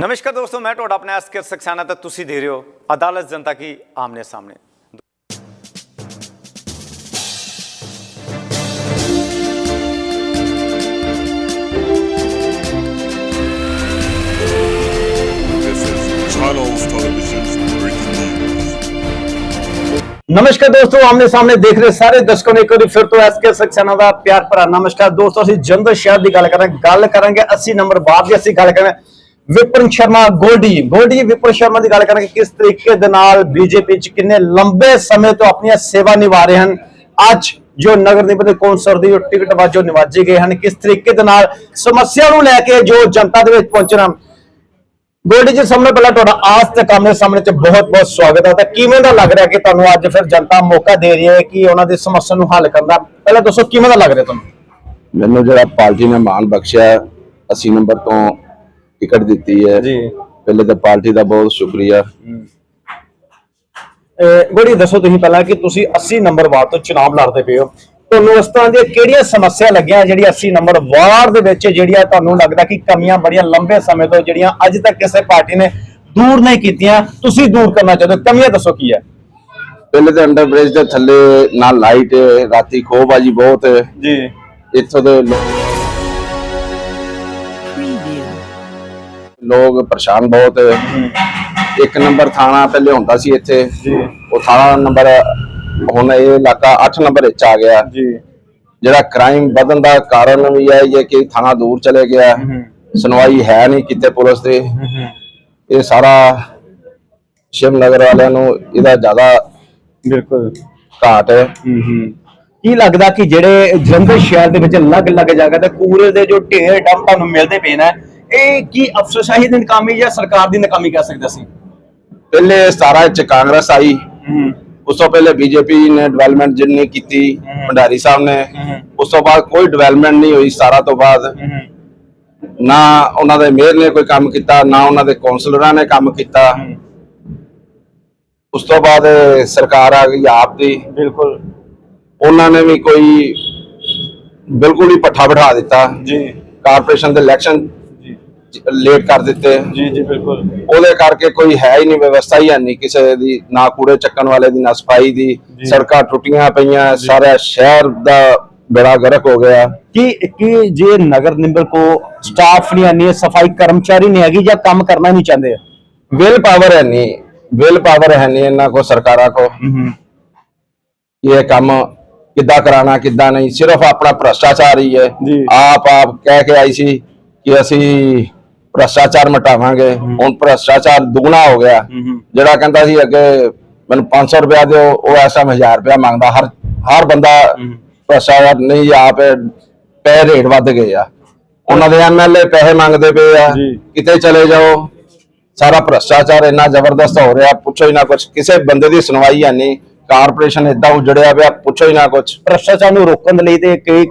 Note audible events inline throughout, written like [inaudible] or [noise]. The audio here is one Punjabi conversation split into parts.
ਨਮਸਕਾਰ ਦੋਸਤੋ ਮੈਂ ਤੁਹਾਡਾ ਆਪਣਾ ਐਸਕੇ ਸਕਸਾਨਾ ਤੇ ਤੁਸੀਂ ਦੇ ਰਹੇ ਹੋ ਅਦਾਲਤ ਜਨਤਾ ਕੀ ਆਮਨੇ ਸਾਹਮਣੇ This is Channels Television's Breaking News. ਨਮਸਕਾਰ ਦੋਸਤੋ ਆਮਨੇ ਸਾਹਮਣੇ ਦੇਖ ਰਹੇ ਸਾਰੇ ਦਰਸ਼ਕਾਂ ਨੂੰ ਇੱਕ ਵਾਰੀ ਫਿਰ ਤੋਂ ਐਸਕੇ ਸਕਸੈਨਾ ਦਾ ਪਿਆਰ ਭਰਾ ਨਮਸਕਾਰ ਦੋਸਤੋ ਅਸੀਂ ਜਲੰਧਰ ਸ਼ਹਿਰ ਦੀ ਗੱਲ ਕਰਾਂਗੇ ਗੱਲ ਕਰਾਂਗੇ 80 ਨੰਬਰ ਬਾਅਦ ਦੀ ਅਸੀਂ ਗੱਲ ਕਰਾਂਗੇ ਵਿਪਨ ਸ਼ਰਮਾ ਗੋਲਡੀ। ਗੋਲਡੀ ਵਿਪਨ ਸ਼ਰਮਾ ਦੀ ਗੱਲ ਕਰਾਂਗੇ, ਕਿਸ ਤਰੀਕੇ ਦੇ ਨਾਲ ਬੀਜੇਪੀ ਚ ਕਿੰਨੇ ਲੰਬੇ ਸਮੇਂ ਤੋਂ ਆਪਣੀਆਂ ਸੇਵਾ ਨਿਭਾ ਰਹੇ ਹਨ। ਅੱਜ ਜੋ ਨਗਰ ਨਿਗਮ ਕੌਂਸਲ ਦੀ ਟਿਕਟ ਵਾਜੋ ਨਿਵਾਜੇ ਗਏ ਹਨ, ਕਿਸ ਤਰੀਕੇ ਦੇ ਨਾਲ ਸਮੱਸਿਆ ਨੂੰ ਲੈ ਕੇ ਜੋ ਜਨਤਾ ਦੇ ਵਿੱਚ ਪਹੁੰਚਣਾ ਗੋਲਡੀ ਜੀ, ਸਾਹਮਣੇ ਪਹਿਲਾਂ ਤੁਹਾਡਾ ਆਸ ਤੇ ਕਾਮਨੇ ਸਾਹਮਣੇ ਚ ਬਹੁਤ ਬਹੁਤ ਸਵਾਗਤ ਹੈ। ਤਾਂ ਕਿਵੇਂ ਦਾ ਲੱਗ ਰਿਹਾ ਕਿ ਤੁਹਾਨੂੰ ਅੱਜ ਫਿਰ ਜਨਤਾ ਮੌਕਾ ਦੇ ਰਹੀ ਹੈ ਕਿ ਉਹਨਾਂ ਦੀ ਸਮੱਸਿਆ ਨੂੰ ਹੱਲ ਕਰਨ ਦਾ? ਪਹਿਲਾਂ ਦੱਸੋ, ਕਿਵੇਂ ਦਾ ਲੱਗ ਰਿਹਾ ਤੁਹਾਨੂੰ? ਮੈਨੂੰ ਜਿਹੜਾ ਪਾਰਟੀ ਨੇ ਮਾਣ ਬਖਸ਼ਿਆ 80 ਨੰਬਰ ਤੋਂ ਟਿਕਟ ਦਿੱਤੀ ਹੈ। ਜੀ। ਪਹਿਲੇ ਤਾਂ ਪਾਰਟੀ ਦਾ ਬਹੁਤ ਸ਼ੁਕਰੀਆ। ਗੋਲਡੀ ਦੱਸੋ ਤੁਸੀਂ ਪਹਿਲਾਂ ਕਿ ਤੁਸੀਂ 80 ਨੰਬਰ ਵਾਰਡ ਤੋਂ ਚੁਣਾਵ ਲੜਦੇ ਪਏ ਹੋ। ਤੁਹਾਨੂੰ ਇਸ ਤਰ੍ਹਾਂ ਦੀਆਂ ਕਿਹੜੀਆਂ ਸਮੱਸਿਆ ਲੱਗੀਆਂ ਜਿਹੜੀ 80 ਨੰਬਰ ਵਾਰਡ ਦੇ ਵਿੱਚ ਜਿਹੜੀਆਂ ਤੁਹਾਨੂੰ ਲੱਗਦਾ ਕਿ ਕਮੀਆਂ ਬੜੀਆਂ ਲੰਬੇ ਸਮੇਂ ਤੋਂ ਜਿਹੜੀਆਂ ਅੱਜ ਤੱਕ ਕਿਸੇ ਪਾਰਟੀ ਨੇ ਦੂਰ ਨਹੀਂ ਕੀਤੀਆਂ ਤੁਸੀਂ ਦੂਰ ਕਰਨਾ ਚਾਹੁੰਦੇ ਹੋ। ਕਮੀਆਂ ਦੱਸੋ ਕੀ ਹੈ? ਪਹਿਲੇ ਤਾਂ ਅੰਡਰਬ੍ਰਿਜ ਦੇ ਥੱਲੇ ਨਾ ਲਾਈਟ ਰਾਤੀ ਖੋਬਾਜੀ ਬਹੁਤ। ਹੈ ਜੀ। ਇੱਥੋਂ ਦੇ ਲੋਕ ਪਰੇਸ਼ਾਨ ਬਹੁਤ। ਇੱਕ ਨੰਬਰ ਥਾਣਾ ਪਹਿਲੇ ਹੁੰਦਾ ਸੀ ਇੱਥੇ। ਉਹ ਥਾਣਾ ਨੰਬਰ ਹੁਣ ਇਹ ਇਲਾਕਾ 8 ਨੰਬਰ ਵਿੱਚ ਆ ਗਿਆ। ਜੀ। ਜਿਹੜਾ ਕ੍ਰਾਈਮ ਵਧਣ ਦਾ ਕਾਰਨ ਵੀ ਹੈ ਇਹ ਕਿ ਥਾਣਾ ਦੂਰ ਚਲੇ ਗਿਆ। ਸੁਣਵਾਈ ਹੈ ਨਹੀਂ ਕਿਤੇ ਪੁਲਿਸ ਦੀ। ਇਹ ਸਾਰਾ ਸ਼ਿਵ ਨਗਰ ਵਾਲਿਆਂ ਨੂੰ ਇਹਦਾ ਜ਼ਿਆਦਾ ਬਿਲਕੁਲ। ਘਾਟ ਹੈ। ਕੀ ਲੱਗਦਾ ਕਿ ਜਿਹੜੇ ਜਲੰਧਰ ਸ਼ਹਿਰ ਦੇ ਵਿੱਚ ਅਲੱਗ-ਅਲੱਗ ਜਗ੍ਹਾ ਤੇ ਕੂੜੇ ਦੇ ਜੋ ਢੇਰ ਡੰਪ ਤੁਹਾਨੂੰ ਮਿਲਦੇ ਪਏ ਨੇ ਇਹ ਕੀ ਅਫਸਰਸ਼ਾਹੀ ਦੀ ਨਾਕਾਮੀ ਜਾਂ ਸਰਕਾਰ ਦੀ ਨਾਕਾਮੀ ਕਹਿ ਸਕਦੇ ਸੀ ਪਹਿਲੇ 17 ਚ ਕਾਂਗਰਸ ਆਈ। ਉਸ ਤੋਂ ਪਹਿਲੇ ਬੀਜੇਪੀ ਨੇ ਡਿਵੈਲਪਮੈਂਟ ਜਿੰਨੀ ਕੀਤੀ ਭੰਡਾਰੀ ਸਾਹਿਬ ਨੇ। ਉਸ ਤੋਂ ਬਾਅਦ ਕੋਈ ਡਿਵੈਲਪਮੈਂਟ ਨਹੀਂ ਹੋਈ 17 ਤੋਂ ਬਾਅਦ। ਨਾ ਉਹਨਾਂ ਦੇ ਮੇਅਰ ਨੇ ਕੋਈ ਕੰਮ ਕੀਤਾ ਨਾ ਉਹਨਾਂ ਦੇ ਕੌਂਸਲਰਾਂ ਨੇ ਕੰਮ ਕੀਤਾ। ਉਸ ਤੋਂ ਬਾਅਦ ਸਰਕਾਰ ਆ ਗਈ ਆਪ ਦੀ। ਬਿਲਕੁਲ। ਉਹਨਾਂ ਨੇ ਵੀ ਕੋਈ ਬਿਲਕੁਲ ਹੀ ਪੱਠਾ ਬਿਠਾ ਦਿੱਤਾ। ਜੀ। ਕਾਰਪੋਰੇਸ਼ਨ ਦੇ ਇਲੈਕਸ਼ਨ ਲੇਟ ਕਰ ਦਿੱਤੇ। ਜੀ ਜੀ ਬਿਲਕੁਲ। ਉਹਦੇ ਕਰਕੇ ਕੋਈ ਹੈ ਹੀ ਨਹੀਂ ਵਿਵਸਥਾ ਹੀ ਨਹੀਂ ਕਿਸੇ ਦੀ ਨਾ ਕੂੜੇ ਚੱਕਣ ਵਾਲੇ ਦੀ ਨਾ ਸਫ਼ਾਈ ਦੀ। ਸੜਕਾਂ ਟੁੱਟੀਆਂ ਪਈਆਂ ਸਾਰਾ ਸ਼ਹਿਰ ਦਾ ਬੜਾ ਗਰਕ ਹੋ ਗਿਆ। ਕਿ ਕਿ ਜੇ ਨਗਰ ਨਿੰਬਲ ਕੋ ਸਟਾਫ ਨਹੀਂ ਆਨੀ ਸਫ਼ਾਈ ਕਰਮਚਾਰੀ ਨਹੀਂ ਹੈਗੀ ਜਾਂ ਕੰਮ ਕਰਨਾ ਨਹੀਂ ਚਾਹੁੰਦੇ? ਵਿਲ ਪਾਵਰ ਹੈ ਨਹੀਂ। ਵਿਲ ਪਾਵਰ ਹੈ ਨਹੀਂ ਇਹਨਾਂ ਕੋ ਸਰਕਾਰਾਂ ਕੋ। ਇਹ ਕੰਮ ਕਿੱਦਾਂ ਕਰਾਣਾ ਕਿੱਦਾਂ ਨਹੀਂ? ਸਿਰਫ ਆਪਣਾ ਭ੍ਰਸ਼ਟਾਚਾਰ ਹੀ ਹੈ। ਆਪ ਆਪ ਕਹਿ ਕੇ ਆਈ ਸੀ ਕਿ ਅਸੀਂ ਭ੍ਰਸ਼ਟਾਚਾਰ ਮਟਾਵਾਂਗੇ। ਹੁਣ ਭ੍ਰਸ਼ਟਾਚਾਰ ਦੁਗਣਾ ਹੋ ਗਿਆ। ਜਿਹੜਾ ਕਹਿੰਦਾ ਸੀ ਅੱਗੇ ਮੈਨੂੰ 500 ਰੁਪਇਆ ਦਿਓ ਉਹ ਐਸਾ 1000 ਰੁਪਇਆ ਮੰਗਦਾ। ਹਰ ਹਰ ਬੰਦਾ ਭ੍ਰਸ਼ਟਾਚਾਰ ਨਹੀਂ ਆਪ ਪੈ ਰੇਟ ਵੱਧ ਗਏ ਆ। ਉਹਨਾਂ ਦੇ ਐਮਐਲਏ ਪੈਸੇ ਮੰਗਦੇ ਪਏ ਆ। ਕਿਤੇ ਚਲੇ ਜਾਓ। ਸਾਰਾ ਭ੍ਰਸ਼ਟਾਚਾਰ ਇੰਨਾ ਜ਼ਬਰਦਸਤ ਹੋ ਰਿਹਾ ਪੁੱਛੋ ਹੀ ਨਾ ਕੁਛ। ਕਿਸੇ ਬੰਦੇ ਦੀ ਸੁਣਵਾਈ ਹੈ ਨਹੀਂ। ਕਾਰਪੋਰੇਸ਼ਨ ਇਦਾਂ ਉਜੜਿਆ ਪਿਆ ਪੁੱਛੋ ਹੀ ਨਾ ਕੁਛ। ਭ੍ਰਸ਼ਟਾਚਾਰ ਨੂੰ ਰੋਕਣ ਦੇ ਲਈ ਤੇ ਕਈ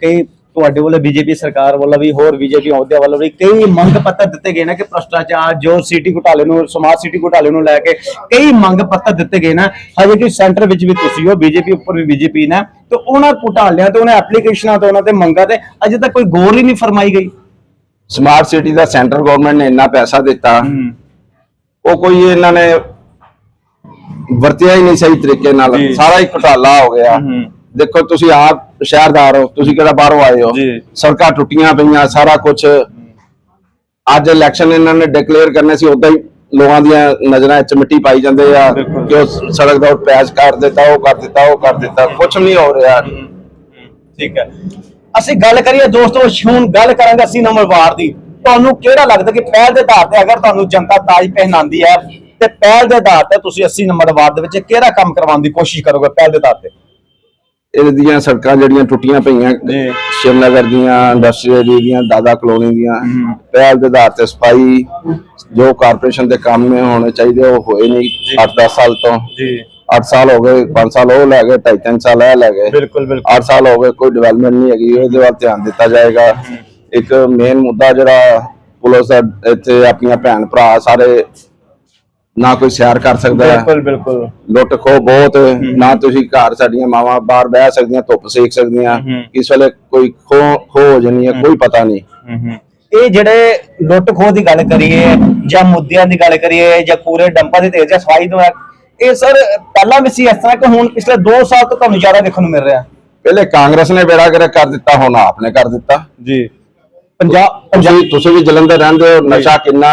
ਕਈ ਤੁਹਾਡੇ ਵੱਲੋਂ ਬੀਜੇਪੀ ਸਰਕਾਰ ਵੱਲੋਂ ਵੀ ਹੋਰ ਬੀਜੇਪੀ ਅਹੁਦਿਆਂ ਵੱਲੋਂ ਵੀ ਕਈ ਮੰਗ ਪੱਤਰ ਦਿੱਤੇ ਗਏ ਨੇ ਕਿ ਭ੍ਰਸ਼ਟਾਚਾਰ ਜੋ ਸਿਟੀ ਘੁਟਾਲੇ ਨੂੰ ਸਮਾਜ ਸਿਟੀ ਘੁਟਾਲੇ ਨੂੰ ਲੈ ਕੇ ਕਈ ਮੰਗ ਪੱਤਰ ਦਿੱਤੇ ਗਏ ਨੇ। ਹਜੇ ਕਿ ਸੈਂਟਰ ਵਿੱਚ ਵੀ ਤੁਸੀਂ ਹੋ ਬੀਜੇਪੀ ਉੱਪਰ ਵੀ ਬੀਜੇਪੀ ਨੇ। ਤੇ ਉਹਨਾਂ ਘੁਟਾਲਿਆਂ ਤੇ ਉਹਨਾਂ ਐਪਲੀਕੇਸ਼ਨਾਂ ਤੇ ਉਹਨਾਂ ਤੇ ਮੰਗਾਂ ਤੇ ਅਜੇ ਤੱਕ ਕੋਈ ਗੌਰ ਹੀ ਨਹੀਂ ਫਰਮਾਈ ਗਈ। ਸਮਾਰਟ ਸਿਟੀ ਦਾ ਸੈਂਟਰ ਗਵਰਨਮੈਂਟ ਨੇ ਇੰਨਾ ਪੈਸਾ ਦਿੱਤਾ। ਉਹ ਕੋਈ ਇਹਨਾਂ ਨੇ ਵਰਤਿਆ ਹੀ ਨਹੀਂ ਸਹੀ ਤਰੀਕੇ ਨਾਲ। ਸਾਰਾ ਹੀ ਘੁਟਾਲਾ ਹੋ ਗਿਆ। ਦੇਖੋ ਤੁਸੀਂ ਆਪ ਸ਼ਹਿਰਦਾਰ ਹੋ ਤੁਸੀਂ ਕਿਹੜਾ ਬਾਹਰੋਂ ਆਏ ਹੋ? ਜੀ। ਸੜਕਾਂ ਟੁੱਟੀਆਂ ਪਈਆਂ ਸਾਰਾ ਕੁਝ ਅੱਜ ਇਲੈਕਸ਼ਨ ਇਹਨਾਂ ਨੇ ਡਿਕਲੇਅਰ ਕਰਨੇ ਸੀ ਉਦਾਂ ਹੀ ਲੋਕਾਂ ਦੀਆਂ ਨਜ਼ਰਾਂ 'ਚ ਮਿੱਟੀ ਪਾਈ ਜਾਂਦੇ ਆ ਬਿਲਕੁਲ। ਕਿ ਉਹ ਸੜਕ ਦਾ ਪੈਚ ਕਰ ਦਿੱਤਾ ਉਹ ਕਰ ਦਿੱਤਾ ਉਹ ਕਰ ਦਿੱਤਾ ਕੁਝ ਨਹੀਂ ਹੋ ਰਿਹਾ। ਠੀਕ ਹੈ। ਅਸੀਂ ਗੱਲ ਕਰੀਏ ਦੋਸਤੋ ਹੁਣ ਗੱਲ ਕਰਾਂਗੇ ਅਸੀਂ ਨੰਬਰ ਵਾਰ ਦੀ। ਤੁਹਾਨੂੰ ਕਿਹੜਾ ਲੱਗਦਾ ਕਿ ਪਹਿਲ ਦੇ ਆਧਾਰ ਤੇ ਅਗਰ ਤੁਹਾਨੂੰ ਜਨਤਾ ਤਾਜ ਪਹਿਨਾਉਂਦੀ ਹੈ ਤੇ ਪਹਿਲ ਦੇ ਆਧਾਰ ਤੇ ਤੁਸੀਂ 80 ਨੰਬਰ ਵਾਰ ਦੇ ਵਿੱਚ ਕਿਹੜਾ ਕੰਮ ਕਰਵਾਉਣ ਦੀ ਕੋਸ਼ਿਸ਼ ਕਰੋਗੇ ਪਹਿਲ ਦੇ ਆਧਾਰ ਤੇ? ਇਹਦੀਆਂ ਸੜਕਾਂ ਜਿਹੜੀਆਂ ਟੁੱਟੀਆਂ ਪਈਆਂ ਜੀ। ਸ਼ਿਵਨਗਰ ਦੀਆਂ ਇੰਡਸਟਰੀਅਲ ਦੀਆਂ ਦਾਦਾ ਕਲੋਨੀ ਦੀਆਂ ਪਹਿਲ ਦੇ ਆਧਾਰ ਤੇ ਸਫ਼ਾਈ ਜੋ ਕਾਰਪੋਰੇਸ਼ਨ ਦੇ ਕੰਮ ਨੇ ਹੋਣੇ ਚਾਹੀਦੇ ਉਹ ਹੋਏ ਨਹੀਂ 8-10 ਸਾਲ ਤੋਂ। ਜੀ। 8 ਸਾਲ ਹੋ ਗਏ 5 ਸਾਲ ਉਹ ਲੈ ਗਏ 2.5 ਸਾਲ ਇਹ ਲੈ ਗਏ। ਬਿਲਕੁਲ ਬਿਲਕੁਲ। 8 ਸਾਲ ਹੋ ਗਏ ਕੋਈ ਡਿਵੈਲਪਮੈਂਟ ਨਹੀਂ ਹੈਗੀ ਉਹਦੇ ਵੱਲ ਧਿਆਨ ਦਿੱਤਾ ਜਾਏਗਾ। ਇੱਕ ਮੇਨ ਮੁੱਦਾ ਜਿਹੜਾ ਪੁਲਿਸ ਦਾ ਇੱਥੇ ਆਪਣੀਆਂ ਭੈਣ ਭਰਾ ਸਾਰੇ ਨਾ ਕੋਈ ਸਿਆਰ ਕਰ ਸਕਦਾ। ਹੈ ਬਿਲਕੁਲ ਬਿਲਕੁਲ। ਲੁੱਟ ਖੋ ਬਹੁਤ ਨਾ ਤੁਸੀਂ ਘਰ ਸਾਡੀਆਂ ਮਾਵਾਂ ਬਾਹਰ ਬਹਿ ਸਕਦੀਆਂ ਧੁੱਪ ਸੇਕ ਸਕਦੀਆਂ। ਕਿਸ ਵੇਲੇ ਕੋਈ ਖੋ ਖੋ ਹੋ ਜਾਣੀ ਹੈ ਕੋਈ ਪਤਾ ਨਹੀਂ। ਇਹ ਜਿਹੜੇ ਲੁੱਟ ਖੋਹ ਦੀ ਗੱਲ ਕਰੀਏ ਜਾਂ ਮੁੱਦਿਆਂ ਦੀ ਗੱਲ ਕਰੀਏ ਜਾਂ ਕੂੜੇ ਡੰਪਾਂ ਦੀ ਤੇਜ਼ ਜਾਂ ਸਫ਼ਾਈ ਤੋਂ ਇਹ ਸਰ ਪਹਿਲਾਂ ਵੀ ਸੀ ਇਸ ਤਰ੍ਹਾਂ ਕਿ ਹੁਣ ਪਿਛਲੇ 2 ਸਾਲ ਤੋਂ ਤੁਹਾਨੂੰ ਜ਼ਿਆਦਾ ਦੇਖਣ ਨੂੰ ਮਿਲ ਰਿਹਾ। ਪਹਿਲੇ ਕਾਂਗਰਸ ਨੇ ਬੇੜਾ ਗਰਕ ਕਰ ਦਿੱਤਾ ਹੁਣ ਆਪ ਨੇ ਕਰ ਦਿੱਤਾ। ਜੀ। ਪੰਜਾਬ ਤੁਸੀਂ ਤੁਸੀਂ ਵੀ ਜਲੰਧਰ ਰਹਿੰਦੇ ਹੋ ਨਸ਼ਾ ਕਿੰਨਾ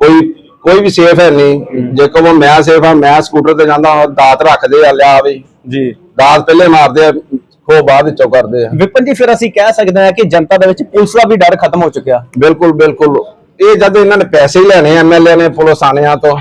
ਕੋਈ ਕੋਈ ਵੀ ਸੇਫ ਹੈ ਨਹੀਂ। ਜੇ ਕਹੋ ਮੈਂ ਸੇਫ ਆ ਮੈਂ ਸਕੂਟਰ ਤੇ ਜਾਂਦਾ ਹਾਂ ਦਾਤ ਰੱਖਦੇ ਆ ਲਿਆ ਵੀ। ਜੀ। ਦਾਤ ਪਹਿਲੇ ਮਾਰਦੇ ਆ ਖੋ ਬਾਅਦ ਵਿੱਚੋਂ ਕਰਦੇ ਆ। ਵਿਪਨ ਜੀ ਫਿਰ ਅਸੀਂ ਕਹਿ ਸਕਦੇ ਹਾਂ ਕਿ ਜਨਤਾ ਦੇ ਵਿੱਚ ਪੁਲਿਸ ਦਾ ਵੀ ਡਰ ਖਤਮ ਹੋ ਚੁੱਕਿਆ। ਬਿਲਕੁਲ ਬਿਲਕੁਲ। ਇਹ ਜਦ ਇਹਨਾਂ ਨੇ ਪੈਸੇ ਹੀ ਲੈਣੇ ਐਮਐਲਏ ਨੇ ਪੁਲਿਸ ਆਣਿਆਂ ਤੋਂ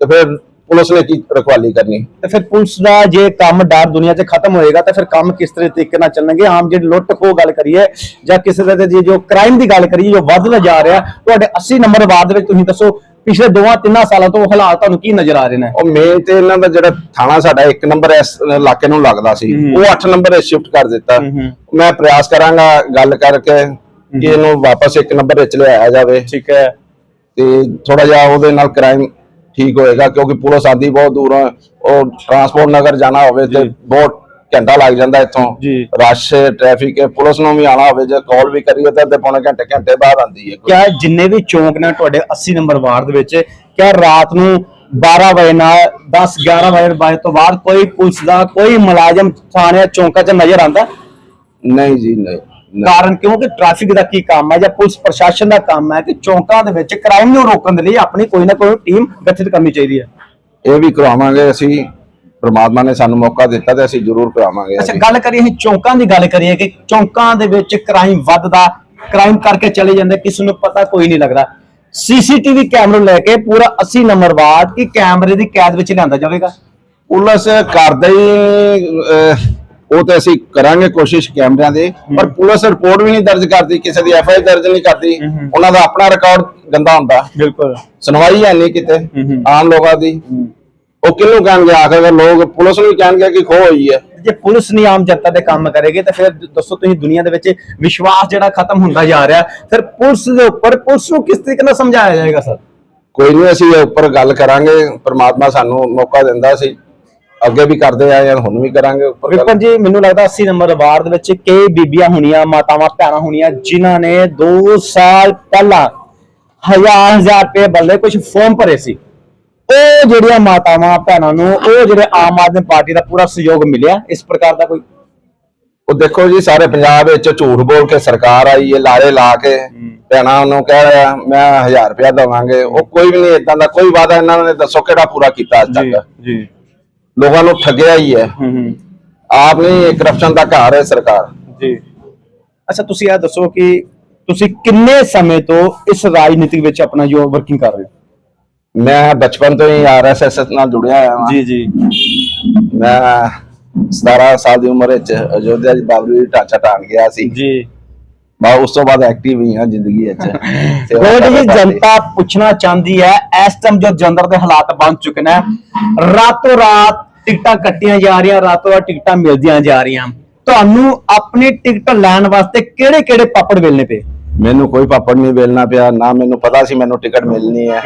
ਤੇ ਫਿਰ ਪੁਲਿਸ ਨੇ ਕੀ ਰਖਵਾਲੀ ਕਰਨੀ? ਤੇ ਫਿਰ ਪੁਲਿਸ ਦਾ ਜੇ ਕੰਮ ਡਰ ਦੁਨੀਆ 'ਚ ਖਤਮ ਹੋਏਗਾ ਤਾਂ ਫਿਰ ਕੰਮ ਕਿਸ ਤਰ੍ਹਾਂ ਤਰੀਕੇ ਨਾਲ ਚੱਲਣਗੇ? ਆਮ ਜਿਹੜੀ ਲੁੱਟ ਖੋਹ ਗੱਲ ਕਰੀਏ ਜਾਂ ਕਿਸੇ ਦੇ ਜੋ ਕ੍ਰਾਈਮ ਦੀ ਗੱਲ ਕਰੀਏ ਜੋ ਵੱਧਦਾ ਜਾ ਰਿਹਾ ਤੁਹਾਡੇ 80 ਨੰਬਰ ਵਾਰਡ ਦੇ ਵਿੱਚ ਤੁਸੀਂ ਦੱਸੋ ਪਿਛਲੇ ਦੋਵਾਂ ਤਿੰਨਾਂ ਸਾਲਾਂ ਤੋਂ ਹਾਲਾਤ ਤੁਹਾਨੂੰ ਕੀ ਨਜ਼ਰ ਆ ਰਹੇ ਨੇ? ਉਹ ਮੇਨ ਤੇ ਇਹਨਾਂ ਦਾ ਜਿਹੜਾ ਥਾਣਾ ਸਾਡਾ ਇੱਕ ਨੰਬਰ ਇਸ ਇਲਾਕੇ ਨੂੰ ਲੱਗਦਾ ਸੀ। ਉਹ 8 ਨੰਬਰ ਸ਼ਿਫਟ ਕਰ ਦਿੱਤਾ। ਮੈਂ ਪ੍ਰਯਾਸ ਕਰਾਂਗਾ ਗੱਲ ਕਰਕੇ ਕਿ ਇਹਨੂੰ ਵਾਪਸ ਇੱਕ ਨੰਬਰ ਵਿੱਚ ਲਿਆਇਆ ਜਾਵੇ। ਠੀਕ ਹੈ। ਤੇ ਥੋੜਾ ਜਿਹਾ ਉਹਦੇ ਨਾਲ ਕ੍ਰਾਈਮ ਠੀਕ ਹੋਏਗਾ ਕਿਉਂਕਿ ਪੁਲਿਸ ਆਂਦੀ ਬਹੁਤ ਦੂਰੋਂ ਹੈ। ਉਹ ਟਰਾਂਸਪੋਰਟ ਨਗਰ ਜਾਣਾ ਹੋਵੇ ਤੇ ਬਹੁਤ ਘੰਟਾ ਲੱਗ ਜਾਂਦਾ ਇੱਥੋਂ। ਜੀ। ਰਸ਼ ਟ੍ਰੈਫਿਕ ਹੈ ਪੁਲਿਸ ਨੂੰ ਵੀ ਆਣਾ ਹੋਵੇ ਜੇ ਕਾਲ ਵੀ ਕਰੀਏ ਤਾਂ ਅੱਧੇ ਪੌਣੇ ਘੰਟੇ ਘੰਟੇ ਬਾਅਦ ਆਂਦੀ ਹੈ ਕਿਆ ਜਿੰਨੇ ਵੀ ਚੌਂਕ ਨੇ ਤੁਹਾਡੇ 80 ਨੰਬਰ ਵਾਰਡ ਦੇ ਵਿੱਚ ਕਿਆ ਰਾਤ ਨੂੰ 12 ਵਜੇ ਨਾਲ 10 11 ਵਜੇ ਵਜੇ ਤੋਂ ਬਾਅਦ ਕੋਈ ਪੁਲਿਸ ਦਾ ਕੋਈ ਮੁਲਾਜ਼ਮ ਥਾਣੇ ਚੌਂਕਾਂ 'ਚ ਨਜ਼ਰ ਆਂਦਾ ਨਹੀਂ ਜੀ ਨਹੀਂ ਨਹੀਂ। ਕਾਰਨ ਕਿਉਂਕਿ ਟ੍ਰੈਫਿਕ ਦਾ ਕੀ ਕੰਮ ਹੈ ਜਾਂ ਪੁਲਿਸ ਪ੍ਰਸ਼ਾਸਨ ਦਾ ਕੰਮ ਹੈ ਕਿ ਚੌਂਕਾਂ ਦੇ ਵਿੱਚ ਕ੍ਰਾਈਮ ਨੂੰ ਰੋਕਣ ਦੇ ਲਈ ਆਪਣੀ ਕੋਈ ਨਾ ਕੋਈ ਟੀਮ ਗਠਿਤ ਕਰਨੀ ਚਾਹੀਦੀ ਹੈ। ਇਹ ਵੀ ਕਰਾਵਾਂਗੇ ਅਸੀਂ। ਪ੍ਰਮਾਤਮਾ ਨੇ ਸਾਨੂੰ ਮੌਕਾ ਦਿੱਤਾ ਤੇ ਅਸੀਂ ਜ਼ਰੂਰ ਕਰਾਵਾਂਗੇ ਅੱਛਾ। ਗੱਲ ਕਰੀਏ ਅਸੀਂ ਚੌਂਕਾਂ ਦੀ ਗੱਲ ਕਰੀਏ ਕਿ ਚੌਂਕਾਂ ਦੇ ਵਿੱਚ ਕ੍ਰਾਈਮ ਵੱਧਦਾ ਕ੍ਰਾਈਮ ਕਰਕੇ ਚਲੇ ਜਾਂਦੇ ਕਿਸੇ ਨੂੰ ਪਤਾ ਕੋਈ ਨਹੀਂ ਲੱਗਦਾ। ਸੀਸੀਟੀਵੀ ਕੈਮਰਾ ਲੈ ਕੇ ਪੂਰਾ 80 ਨੰਬਰ ਵਾਰਡ ਕੀ ਕੈਮਰੇ ਦੀ ਕੈਦ ਵਿੱਚ ਲਿਆਂਦਾ ਜਾਵੇਗਾ? ਪੁਲਿਸ ਕਰਦਾ ਹੀ ਉਹ ਤੇ ਅਸੀਂ ਕਰਾਂਗੇ ਕੋਸ਼ਿਸ਼ ਕੈਮਰਿਆਂ ਦੇ ਪਰ ਪੁਲਿਸ ਰਿਪੋਰਟ ਵੀ ਨਹੀਂ ਦਰਜ ਕਰਦੀ ਕਿਸੇ ਦੀ ਐਫ ਆਈ ਦਰਜ ਨਹੀਂ ਕਰਦੀ। ਉਹਨਾਂ ਦਾ ਆਪਣਾ ਰਿਕਾਰਡ ਗੰਦਾ ਹੁੰਦਾ। ਬਿਲਕੁਲ। ਸੁਣਵਾਈ ਹੈ ਨਹੀਂ ਕਿਤੇ। ਆਮ ਲੋਕਾਂ ਦੀ। ਉਹ ਕਿਹਨੂੰ ਕਹਿਣਗੇ? ਆਖਰ ਲੋਕ ਪੁਲਿਸ ਨੂੰ ਹੀ ਕਹਿਣਗੇ ਕਿ ਖੋ ਹੋਈ ਹੈ। ਜੇ ਪੁਲਿਸ ਨਹੀਂ ਆਮ ਜਨਤਾ ਦੇ ਕੰਮ ਕਰੇਗੀ ਤਾਂ ਫਿਰ ਦੱਸੋ ਤੁਸੀਂ ਦੁਨੀਆ ਦੇ ਵਿੱਚ ਵਿਸ਼ਵਾਸ ਜਿਹੜਾ ਖਤਮ ਹੁੰਦਾ ਜਾ ਰਿਹਾ। ਫਿਰ ਪੁਲਿਸ ਦੇ ਉੱਪਰ ਪੁਲਿਸ ਨੂੰ ਕਿਸ ਤਰੀਕੇ ਨਾਲ ਸਮਝਾਇਆ ਜਾਏਗਾ ਸਰ? ਕੋਈ ਨਹੀਂ ਅਸੀਂ ਇਹ ਉੱਪਰ ਗੱਲ ਕਰਾਂਗੇ। ਪ੍ਰਮਾਤਮਾ ਸਾਨੂੰ ਮੌਕਾ ਦਿੰਦਾ ਸੀ। ਅੱਗੇ ਵੀ ਕਰਦੇ ਆਏ ਹਾਂ ਹੁਣ ਵੀ ਕਰਾਂਗੇ ਉੱਪਰ ਗੱਲ। ਵਿਪਨ ਜੀ ਮੈਨੂੰ ਲੱਗਦਾ 80 ਨੰਬਰ ਵਾਰਡ ਦੇ ਵਿੱਚ ਕਈ ਬੀਬੀਆਂ ਹੋਣੀਆਂ ਮਾਤਾਵਾਂ ਭੈਣਾਂ ਹੋਣੀਆਂ ਜਿਨ੍ਹਾਂ ਨੇ 2 ਸਾਲ ਪਹਿਲਾਂ ਹਜ਼ਾਰ ਹਜ਼ਾਰ ਰੁਪਏ ਬਦਲੇ ਕੁਝ ਫਾਰਮ ਭਰੇ ਸੀ। ਉਹ ਜਿਹੜੀਆਂ ਮਾਤਾਵਾਂ ਭੈਣਾਂ ਨੂੰ ਉਹ ਜਿਹੜੇ ਆਮ ਆਦਮੀ ਪਾਰਟੀ ਦਾ ਪੂਰਾ ਸਹਿਯੋਗ ਮਿਲਿਆ ਇਸ ਪ੍ਰਕਾਰ ਦਾ ਕੋਈ? ਉਹ ਦੇਖੋ ਜੀ ਸਾਰੇ ਪੰਜਾਬ ਵਿੱਚ ਝੂਠ ਬੋਲ ਕੇ ਸਰਕਾਰ ਆਈ ਹੈ ਲਾਰੇ ਲਾ ਕੇ ਭੈਣਾਂ ਨੂੰ ਕਹਿ ਰਿਹਾ ਮੈਂ 1000 ਰੁਪਇਆ ਦਵਾਂਗੇ। ਉਹ ਕੋਈ ਵੀ ਨਹੀਂ ਇਦਾਂ ਦਾ ਕੋਈ ਵਾਅਦਾ ਇਹਨਾਂ ਨੇ ਦੱਸੋ ਕਿਹੜਾ ਪੂਰਾ ਕੀਤਾ ਅੱਜ ਤੱਕ। ਜੀ। ਲੋਕਾਂ ਨੂੰ ਠੱਗਿਆ ਹੀ ਹੈ। ਆਪ ਨਹੀਂ ਕਰਪਸ਼ਨ ਦਾ ਘਰ ਹੈ ਸਰਕਾਰ। ਜੀ। ਅੱਛਾ ਤੁਸੀਂ ਇਹ ਦੱਸੋ ਕਿ ਤੁਸੀਂ ਕਿੰਨੇ ਸਮੇਂ ਤੋਂ ਇਸ ਰਾਜਨੀਤੀ ਵਿੱਚ ਆਪਣਾ ਜੋ ਵਰਕਿੰਗ ਕਰ ਰਹੇ ਹੋ? ਮੈਂ ਬਚਪਨ ਤੋਂ ਹੀ ਆਰਐਸਐਸ ਨਾਲ ਜੁੜਿਆ ਹੋਇਆ ਹਾਂ ਜੀ ਮੈਂ 17 ਸਾਲ ਦੀ ਉਮਰ ਵਿੱਚ ਅਯੋਧਿਆ ਦੀ ਬਾਬਰੀ ਢਾਂਚਾ ਢਾਣ ਗਿਆ ਸੀ। ਜੀ। ਬਾ ਉਸ ਤੋਂ ਬਾਅਦ ਐਕਟਿਵ ਹੀ ਹਾਂ ਜ਼ਿੰਦਗੀ ਵਿੱਚ। [laughs] ਗੋਲਡੀ ਜੀ ਜਨਤਾ ਪੁੱਛਣਾ ਚਾਹੁੰਦੀ ਹੈ ਇਸ ਟਾਈਮ ਜੋ ਜੰਦਰ ਦੇ ਹਾਲਾਤ ਬਣ ਚੁੱਕੇ ਨੇ ਰਾਤੋਂ ਰਾਤ ਟਿਕਟਾਂ ਕੱਟੀਆਂ ਜਾ ਰਹੀਆਂ ਰਾਤੋਂ ਰਾਤ ਟਿਕਟਾਂ ਮਿਲਦੀਆਂ ਜਾ ਰਹੀਆਂ। ਤੁਹਾਨੂੰ ਆਪਣੀ ਟਿਕਟ ਲੈਣ ਵਾਸਤੇ ਕਿਹੜੇ ਕਿਹੜੇ ਪਾਪੜ ਵੇਲਣੇ ਪਏ? ਮੈਨੂੰ ਕੋਈ ਪਾਪੜ ਨਹੀਂ ਵੇਲਣਾ ਪਿਆ ਨਾ ਮੈਨੂੰ ਪਤਾ ਸੀ ਮੈਨੂੰ ਟਿਕਟ ਮਿਲਣੀ ਹੈ।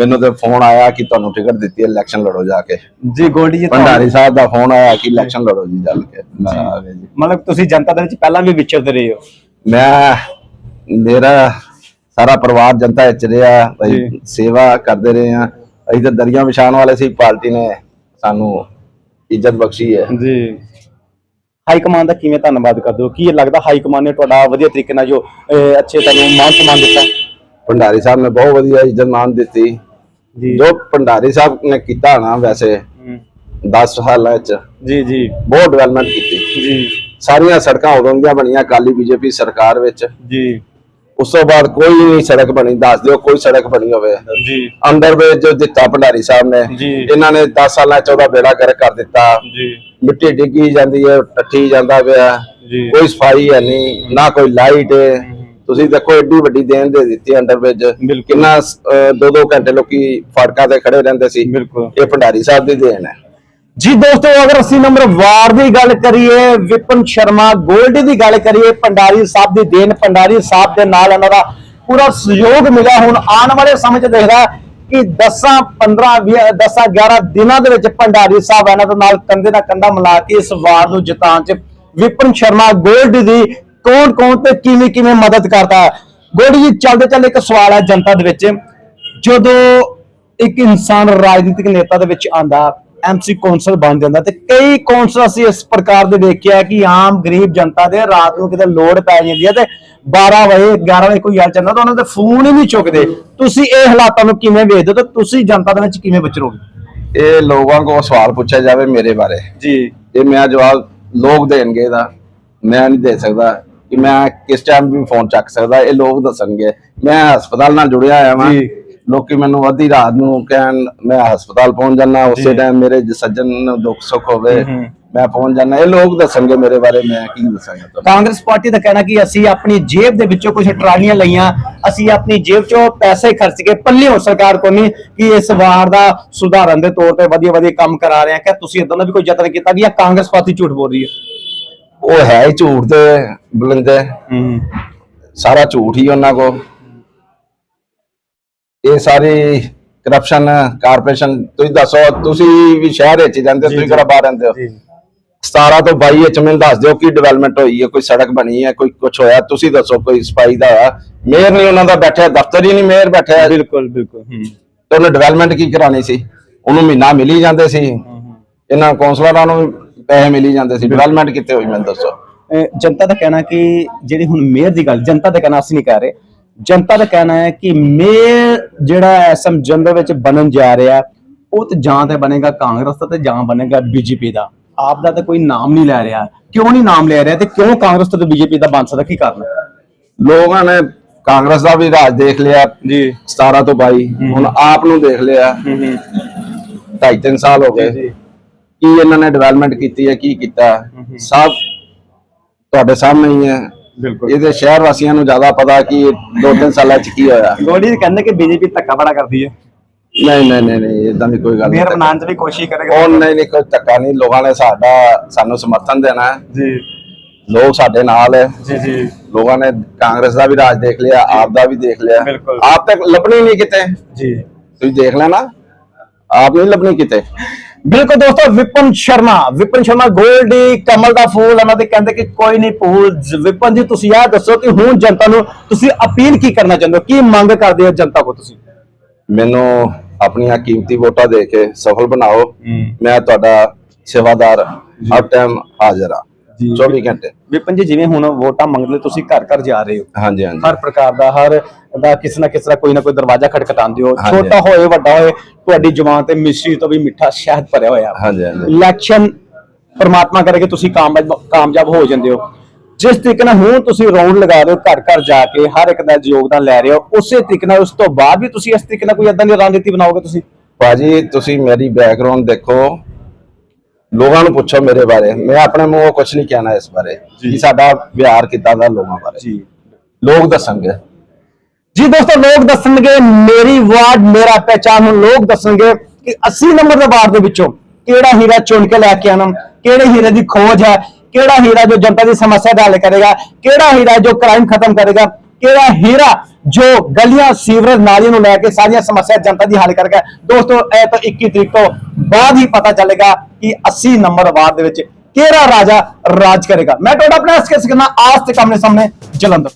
ਮੈਨੂੰ ਤੇ ਫੋਨ ਆਇਆ ਕਿ ਤੁਹਾਨੂੰ ਟਿਕਟ ਦਿੱਤੀ ਹੈ ਇਲੈਕਸ਼ਨ ਲੜੋ ਜਾ ਕੇ। ਜੀ ਗੋਲਡੀ ਜੀ ਭੰਡਾਰੀ ਸਾਹਿਬ ਦਾ ਫੋਨ ਆਇਆ ਕਿ ਇਲੈਕਸ਼ਨ ਲੜੋ ਜੀ ਚੱਲ ਕੇ। ਮੈਂ ਆ ਜੀ। ਮਤਲਬ ਤੁਸੀਂ ਜਨਤਾ ਦੇ ਵਿੱਚ ਪਹਿਲਾਂ ਵੀ ਵਿਚਰਦੇ ਰਹੇ ਹੋ? ਮੈਂ ਮੇਰਾ ਸਾਰਾ ਪਰਿਵਾਰ ਜਨਤਾ ਵਿੱਚ ਰਿਹਾ ਅਸੀਂ ਜੀ। ਸੇਵਾ ਕਰਦੇ ਰਹੇ ਹਾਂ। ਅਸੀਂ ਤਾਂ ਦਰੀਆਂ ਵਿਛਾਉਣ ਵਾਲੇ ਸੀ ਪਾਰਟੀ ਨੇ ਸਾਨੂੰ ਇੱਜ਼ਤ ਬਖਸ਼ੀ ਹੈ। ਜੀ। ਹਾਈ ਕਮਾਂਡ ਦਾ ਕਿਵੇਂ ਧੰਨਵਾਦ ਕਰਦੇ ਹੋ? ਕੀ ਇਹ ਲੱਗਦਾ ਹਾਈ ਕਮਾਂਡ ਨੇ ਤੁਹਾਡਾ ਵਧੀਆ ਤਰੀਕੇ ਨਾਲ ਜੋ ਅੱਛੇ ਤੁਹਾਨੂੰ ਮਾਨ ਸਨਮਾਨ ਦਿੱਤਾ? ਭੰਡਾਰੀ ਸਾਹਿਬ ਨੇ ਬਹੁਤ ਵਧੀਆ ਇੱਜ਼ਤ ਮਾਨ ਦਿੱਤੀ। ਜੀ। ਭੰਡਾਰੀ ਸਾਹਿਬ ਨੇ ਕੀਤਾ ਨਾ ਵੈਸੇ 10 ਸਾਲਾਂ ਵਿੱਚ ਜੀ ਜੀ। ਬਹੁਤ ਡਿਵੈਲਪਮੈਂਟ ਕੀਤੀ। ਜੀ। ਸਾਰੀਆਂ ਸੜਕਾਂ ਉਦੋਂ ਦੀਆਂ ਬਣੀਆਂ ਕਾਲੀ ਬੀਜੇਪੀ ਸਰਕਾਰ ਵਿੱਚ। ਜੀ। ਉਸ ਤੋਂ ਬਾਅਦ ਕੋਈ ਨਹੀਂ ਸੜਕ ਬਣੀ ਦੱਸ ਦਿਓ ਕੋਈ ਸੜਕ ਬਣੀ ਹੋਵੇ। ਜੀ। ਅੰਦਰ ਵਿੱਚ ਜੋ ਦਿੱਤਾ ਭੰਡਾਰੀ ਸਾਹਿਬ ਨੇ। ਇਹਨਾਂ ਨੇ 10 ਸਾਲਾਂ ਚ ਉਹਦਾ ਬੇੜਾ ਗਰਕ ਕਰ ਦਿੱਤਾ। ਜੀ। ਮਿੱਟੀ ਡਿੱਗੀ ਜਾਂਦੀ ਹੈ ਟੱਠੀ ਜਾਂਦਾ ਪਿਆ। ਕੋਈ ਸਫ਼ਾਈ ਹੈ ਨਹੀਂ ਨਾ ਕੋਈ ਲਾਈਟ ਹੈ। ਤੁਸੀਂ ਦੇਖੋ ਏਡੀ ਵੱਡੀ ਦੇਣ ਦੇ ਦਿੱਤੀ ਅੰਡਰ ਵਿੱਚ। ਬਿਲਕੁਲ। ਕਿੰਨਾ ਅਹ, ਦੋ ਦੋ ਘੰਟੇ ਲੋਕੀ ਫੜਕਾਂ ਤੇ ਖੜੇ ਰਹਿੰਦੇ ਸੀ। ਇਹ ਭੰਡਾਰੀ ਸਾਹਿਬ ਦੀ ਦੇਣ ਹੈ। ਜੀ ਦੋਸਤੋ ਅਗਰ ਅਸੀਂ ਨੰਬਰ ਵਾਰ ਦੀ ਗੱਲ ਕਰੀਏ ਵਿਪਨ ਸ਼ਰਮਾ ਗੋਲਡੀ ਦੀ ਗੱਲ ਕਰੀਏ ਪੰਡਾਰੀ ਸਾਹਿਬ ਦੀ ਦੇਨ ਪੰਡਾਰੀ ਸਾਹਿਬ ਦੇ ਨਾਲ ਇਹਨਾਂ ਦਾ ਪੂਰਾ ਸਹਿਯੋਗ ਮਿਲਿਆ। ਹੁਣ ਆਉਣ ਵਾਲੇ ਸਮੇਂ 'ਚ ਦੇਖਦਾ ਕਿ 10 15 20 10 11 ਦਿਨਾਂ ਦੇ ਵਿੱਚ ਪੰਡਾਰੀ ਸਾਹਿਬ ਇਹਨਾਂ ਦੇ ਨਾਲ ਕੰਧੇ ਨਾਲ ਕੰਧਾ ਮਿਲਾ ਕੇ ਇਸ ਵਾਰ ਨੂੰ ਜਿਤਾਉਣ 'ਚ ਵਿਪਨ ਸ਼ਰਮਾ ਗੋਲਡੀ ਦੀ ਕੌਣ ਕੌਣ ਤੇ ਕਿਵੇਂ ਕਿਵੇਂ ਮਦਦ ਕਰਦਾ ਗੋਡੀ ਜੀ ਚੱਲਦੇ ਚੱਲਦੇ ਇੱਕ ਸਵਾਲ ਹੈ ਜਨਤਾ ਦੇ ਵਿੱਚ। ਜਦੋਂ ਇੱਕ ਇਨਸਾਨ ਰਾਜਨੀਤਿਕ ਨੇਤਾ ਦੇ ਵਿੱਚ ਆਂਦਾ ਐਮਸੀ ਕੌਂਸਲ ਬਣ ਜਾਂਦਾ ਤੇ ਕਈ ਕੌਂਸਲ ਅਸੀਂ ਇਸ ਪ੍ਰਕਾਰ ਦੇ ਵੇਖਿਆ ਕਿ ਆਮ ਗਰੀਬ ਜਨਤਾ ਦੇ ਰਾਤ ਨੂੰ ਕਿਤੇ ਲੋੜ ਪੈ ਜਾਂਦੀ ਹੈ ਤੇ 12 ਵਜੇ 11 ਵਜੇ ਕੋਈ ਯਾਰ ਚੰਦਾ ਤਾਂ ਉਹਨਾਂ ਦੇ ਫੋਨ ਹੀ ਨਹੀਂ ਚੁੱਕਦੇ। ਤੁਸੀਂ ਇਹ ਹਾਲਾਤਾਂ ਨੂੰ ਕਿਵੇਂ ਵੇਖਦੇ ਹੋ ਤੇ ਤੁਸੀਂ ਜਨਤਾ ਦੇ ਵਿੱਚ ਕਿਵੇਂ ਵਿਚਰੋਗੇ? ਇਹ ਲੋਕਾਂ ਕੋਲ ਸਵਾਲ ਪੁੱਛਿਆ ਜਾਵੇ ਮੇਰੇ ਬਾਰੇ। ਜੀ। ਇਹ ਮੈਂ ਜਵਾਬ ਲੋਕ ਦੇਣਗੇ ਦਾ ਮੈਂ ਨਹੀਂ ਦੇ ਸਕਦਾ। ਕਿ ਮੈਂ ਕਿਸ ਟਾਈਮ ਵੀ ਫੋਨ ਚੱਕ ਸਕਦਾ ਇਹ ਲੋਕ ਦੱਸਣਗੇ। ਮੈਂ ਹਸਪਤਾਲ ਨਾਲ ਜੁੜਿਆ ਆਇਆ ਵਾਂ। ਲੋਕੀ ਮੈਨੂੰ ਅੱਧੀ ਰਾਤ ਨੂੰ ਕਹਿਣ ਮੈਂ ਹਸਪਤਾਲ ਪਹੁੰਚ ਜਾਣਾ ਉਸੇ ਟਾਈਮ ਮੇਰੇ ਸੱਜਣ ਨੂੰ ਦੁੱਖ ਸੁੱਖ ਹੋਵੇ ਮੈਂ ਪਹੁੰਚ ਜਾਣਾ ਇਹ ਲੋਕ ਦੱਸਣਗੇ ਮੇਰੇ ਬਾਰੇ ਮੈਂ ਕੀ ਦੱਸਾਂਗਾ ਕਾਂਗਰਸ ਪਾਰਟੀ ਦਾ ਕਹਿਣਾ ਕਿ ਅਸੀਂ ਆਪਣੀ ਜੇਬ ਦੇ ਵਿੱਚੋਂ ਕੁਝ ਟਰਾਲੀਆਂ ਲਈਆਂ ਅਸੀਂ ਆਪਣੀ ਜੇਬ ਚੋਂ ਪੈਸੇ ਖਰਚ ਕੇ ਪੱਲਿਓਂ ਸਰਕਾਰ ਕੋਲ ਨਹੀਂ ਕਿ ਇਸ ਵਾਰ ਦਾ ਸੁਧਾਰਨ ਦੇ ਤੌਰ ਤੇ ਵਧੀਆ ਵਧੀਆ ਕੰਮ ਕਰਾ ਰਹੇ ਆ ਕਿ ਤੁਸੀਂ ਇਦਾਂ ਦਾ ਵੀ ਕੋਈ ਯਤਨ ਕੀਤਾ ਕਿ ਇਹ ਕਾਂਗਰਸ ਪਾਰਟੀ ਝੂਠ ਬੋਲ ਰਹੀ ਹੈ? ਉਹ ਹੈ ਹੀ ਝੂਠ ਤੇ ਬੁਲੰਦੇ। ਸਾਰਾ ਝੂਠ ਹੀ ਉਹਨਾਂ ਕੋ ਇਹ ਸਾਰੀ ਕਰਪਸ਼ਨ ਕਾਰਪੋਰੇਸ਼ਨ ਤੁਸੀਂ ਦੱਸੋ ਤੁਸੀਂ ਵੀ ਸ਼ਹਿਰ ਵਿੱਚ ਹੀ ਹੋ, ਤੁਸੀਂ ਕਿਹੜਾ ਬਾਹਰ ਰਹਿੰਦੇ ਹੋ। 17 ਤੋਂ 22 ਵਿੱਚ ਮੈਨੂੰ ਦੱਸ ਦਿਓ ਕੀ ਡਿਵੈਲਪਮੈਂਟ ਹੋਈ ਹੈ ਕੋਈ ਸੜਕ ਬਣੀ ਹੈ ਕੋਈ ਕੁਝ ਹੋਇਆ ਤੁਸੀਂ ਦੱਸੋ ਕੋਈ ਸਫ਼ਾਈ ਦਾ ਹੋਇਆ। ਮੇਅਰ ਨਹੀਂ ਉਹਨਾਂ ਦਾ ਬੈਠਿਆ ਦਫ਼ਤਰ ਹੀ ਨਹੀਂ ਮੇਅਰ ਬੈਠਿਆ। ਬਿਲਕੁਲ ਬਿਲਕੁਲ ਤੇ ਉਹਨੇ ਡਿਵੈਲਪਮੈਂਟ ਕੀ ਕਰਾਣੀ ਸੀ? ਉਹਨੂੰ ਮਹੀਨਾ ਮਿਲ ਹੀ ਜਾਂਦੇ ਸੀ। ਇਹਨਾਂ ਕੌਂਸਲਰਾਂ ਨੂੰ ਪੈਸੇ ਮਿਲ ਜਾਂਦੇ ਸੀ ਡਿਵੈਲਪਮੈਂਟ ਕਿੱਥੇ ਹੋਈ ਮੈਨੂੰ ਦੱਸੋ। ਜਨਤਾ ਦਾ ਕਹਿਣਾ ਕਿ ਜਿਹੜੀ ਹੁਣ ਮੇਅਰ ਦੀ ਗੱਲ ਜਨਤਾ ਦਾ ਕਹਿਣਾ ਅਸੀਂ ਨਹੀਂ ਕਰ ਰਹੇ। ਜਨਤਾ ਦਾ ਕਹਿਣਾ ਹੈ ਕਿ ਮੇਅਰ ਜਿਹੜਾ ਐਸਐਮ ਜਨਰਲ ਵਿੱਚ ਬਣਨ ਜਾ ਰਿਹਾ ਉਹ ਤੇ ਜਾਂ ਤੇ ਬਣੇਗਾ ਕਾਂਗਰਸ ਦਾ ਤੇ ਜਾਂ ਬਣੇਗਾ ਬੀਜੇਪੀ ਦਾ। ਆਪ ਦਾ ਤਾਂ ਕੋਈ ਨਾਮ ਨਹੀਂ ਲੈ ਰਿਹਾ। ਕਿਉਂ ਨਹੀਂ ਨਾਮ ਲੈ ਰਿਹਾ ਤੇ ਕਿਉਂ ਕਾਂਗਰਸ ਤੇ ਬੀਜੇਪੀ ਦਾ ਬਣ ਸਕਦਾ ਕੀ ਕਾਰਨ ਲੋਕਾਂ ਨੇ ਕਾਂਗਰਸ ਦਾ ਵੀ ਰਾਜ ਦੇਖ ਲਿਆ ਜੀ। 17 ਤੋਂ 22 ਹੁਣ ਆਪ ਨੂੰ ਦੇਖ ਲਿਆ। ਢਾਈ ਤਿੰਨ ਸਾਲ ਹੋ ਗਏ। ਕੀ ਇਹਨਾਂ ਨੇ ਡਿਵੈਲਪਮੈਂਟ ਕੀਤੀ ਹੈ ਕੀ ਕੀਤਾ ਸਭ ਤੁਹਾਡੇ ਸਾਹਮਣੇ ਹੀ ਹੈ। ਬਿਲਕੁਲ। ਇਹਦੇ ਸ਼ਹਿਰ ਵਾਸੀਆਂ ਨੂੰ ਜ਼ਿਆਦਾ ਪਤਾ ਕਿ ਦੋ ਤਿੰਨ ਸਾਲਾਂ ਚ ਕੀ ਹੋਇਆ। ਗੋਡੀ ਕਹਿੰਦੇ ਕਿ ਬੀਜੇਪੀ ਧੱਕਾ ਬੜਾ ਕਰਦੀ ਹੈ। ਨਹੀਂ ਨਹੀਂ ਨਹੀਂ ਨਹੀਂ ਇਦਾਂ ਦੀ ਕੋਈ ਗੱਲ ਨਹੀਂ। ਮੇਅਰ ਬਣਾਉਣ ਦੀ ਵੀ ਕੋਸ਼ਿਸ਼ ਕਰੇਗਾ। ਉਹ ਨਹੀਂ ਨਹੀਂ ਕੋਈ ਧੱਕਾ ਨਹੀਂ। ਲੋਕਾਂ ਨੇ ਸਾਡਾ ਸਾਨੂੰ ਸਮਰਥਨ ਦੇਣਾ ਹੈ। ਜੀ। ਲੋਕ ਸਾਡੇ ਨਾਲ ਹੈ। ਜੀ ਜੀ। ਲੋਕਾਂ ਨੇ ਕਾਂਗਰਸ ਦਾ ਵੀ ਰਾਜ ਦੇਖ ਲਿਆ ਆਪ ਦਾ ਵੀ ਦੇਖ ਲਿਆ। ਆਪ ਤੱਕ ਲੱਭਣੀ ਨਹੀਂ ਕਿਤੇ। ਜੀ। ਤੁਸੀਂ ਦੇਖ ਲੈਣਾ। ਆਪ ਨਹੀਂ ਲੱਭਣੀ ਕਿਤੇ। ਬਿਲਕੁਲ ਦੋਸਤੋ ਵਿਪਨ ਸ਼ਰਮਾ ਵਿਪਨ ਸ਼ਰਮਾ ਗੋਲਡੀ ਕਮਲ ਦਾ ਫੂਲ ਉਹਨਾਂ ਦੇ ਕਹਿੰਦੇ ਕਿ ਕੋਈ ਨਹੀਂ ਫੂਲ ਜ- ਵਿਪਨ ਜੀ ਤੁਸੀਂ ਇਹ ਦੱਸੋ ਕਿ ਹੁਣ ਜਨਤਾ ਨੂੰ ਤੁਸੀਂ ਅਪੀਲ ਕੀ ਕਰਨਾ ਚਾਹੁੰਦੇ ਹੋ? ਕੀ ਮੰਗ ਕਰਦੇ ਹੋ ਜਨਤਾ ਕੋ ਤੁਸੀਂ? ਮੈਨੂੰ ਆਪਣੀਆਂ ਕੀਮਤੀ ਵੋਟਾਂ ਦੇ ਕੇ ਸਫਲ ਬਣਾਓ। ਮੈਂ ਤੁਹਾਡਾ ਸੇਵਾਦਾਰ ਹਰ ਟਾਈਮ ਹਾਜ਼ਰ ਜੀ। 24 ਘੰਟੇ। ਵਿਪਨ ਜੀ ਜਿਵੇਂ ਹੁਣ ਵੋਟਾਂ ਮੰਗਦੇ ਤੁਸੀਂ ਘਰ ਘਰ ਜਾ ਰਹੇ ਹੋ। ਹਾਂਜੀ ਹਾਂਜੀ। ਹਰ ਪ੍ਰਕਾਰ ਦਾ ਹਰ ਦਾ ਕਿਸੇ ਨਾ ਕਿਸੇ ਦਾ ਕੋਈ ਨਾ ਕੋਈ ਦਰਵਾਜ਼ਾ ਖਟਖਟਾਉਂਦੇ ਹੋ। ਛੋਟਾ ਹੋਏ ਵੱਡਾ ਹੋਏ ਤੁਹਾਡੀ ਜ਼ੁਬਾਨ ਤੇ ਮਿਸ਼ਰੀ ਤੋਂ ਵੀ ਮਿੱਠਾ ਸ਼ਹਿਦ ਭਰਿਆ ਹੋਇਆ। ਹਾਂਜੀ ਹਾਂਜੀ। ਇਲੈਕਸ਼ਨ ਪਰਮਾਤਮਾ ਕਰੇ ਕਿ ਤੁਸੀਂ ਕਾਮਯਾਬ ਕਾਮਯਾਬ ਹੋ ਜਾਂਦੇ ਹੋ। ਜਿਸ ਤਰੀਕੇ ਨਾਲ ਹੁਣ ਤੁਸੀਂ ਰਾਉਂਡ ਲਗਾ ਰਹੇ ਹੋ ਘਰ ਘਰ ਜਾ ਕੇ ਹਰ ਇੱਕ ਦਾ ਯੋਗਦਾਨ ਲੈ ਰਹੇ ਹੋ ਉਸੇ ਤਰੀਕੇ ਨਾਲ ਉਸ ਤੋਂ ਬਾਅਦ ਵੀ ਤੁਸੀਂ ਇਸ ਤਰੀਕੇ ਨਾਲ ਕੋਈ ਇਦਾਂ ਦੀ ਰਣਨੀਤੀ ਬਣਾਓਗੇ ਤੁਸੀਂ? ਭਾਜੀ ਤੁਸੀਂ ਮੇਰੀ ਬੈਕਗ੍ਰਾਉਂਡ ਦੇਖੋ। ਲੋਕਾਂ ਨੂੰ ਪੁੱਛੋ ਮੇਰੇ ਬਾਰੇ। ਮੈਂ ਆਪਣੇ ਮੂੰਹੋਂ ਕੁਝ ਨਹੀਂ ਕਹਿਣਾ ਇਸ ਬਾਰੇ ਕਿ ਸਾਡਾ ਵਿਹਾਰ ਕਿੱਦਾਂ ਦਾ ਲੋਕਾਂ ਬਾਰੇ। ਜੀ। ਲੋਕ ਦੱਸਣਗੇ। ਜੀ ਦੋਸਤੋ ਲੋਕ ਦੱਸਣਗੇ ਮੇਰੀ ਵਾਰਡ ਮੇਰਾ ਪਹਿਚਾਨ ਹੁਣ ਲੋਕ ਦੱਸਣਗੇ ਕਿ 80 ਨੰਬਰ ਦੇ ਵਾਰਡ ਦੇ ਵਿੱਚੋਂ ਕਿਹੜਾ ਹੀਰਾ ਚੁਣ ਕੇ ਲੈ ਕੇ ਆਣਾ ਕਿਹੜੇ ਹੀਰੇ ਦੀ ਖੋਜ ਹੈ ਕਿਹੜਾ ਹੀਰਾ ਜੋ ਜਨਤਾ ਦੀ ਸਮੱਸਿਆ ਦਾ ਹੱਲ ਕਰੇਗਾ ਕਿਹੜਾ ਹੀਰਾ ਜੋ ਕ੍ਰਾਈਮ ਖਤਮ ਕਰੇਗਾ। ਕਿਹੜਾ ਹੀਰਾ ਜੋ ਗਲੀਆਂ, ਸੀਵਰੇਜ ਨਾਲੀਆਂ ਨੂੰ ਲੈ ਕੇ ਸਾਰੀਆਂ ਸਮੱਸਿਆ ਜਨਤਾ ਦੀ ਹੱਲ ਕਰੇਗਾ। ਦੋਸਤੋ, ਇਹ ਤਾਂ 21 ਤਰੀਕ ਤੋਂ ਬਾਅਦ ਹੀ ਪਤਾ ਚੱਲੇਗਾ ਕਿ 80 ਨੰਬਰ ਵਾਰਡ ਦੇ ਵਿੱਚ ਕਿਹੜਾ ਰਾਜਾ ਰਾਜ ਕਰੇਗਾ। ਮੈਂ ਤੁਹਾਡਾ ਆਪਣਾ ਐਸਕੇ ਸਕਨਾ ਆਸ ਤੇ ਸਾਹਮਣੇ ਸਾਹਮਣੇ ਜਲੰਧਰ।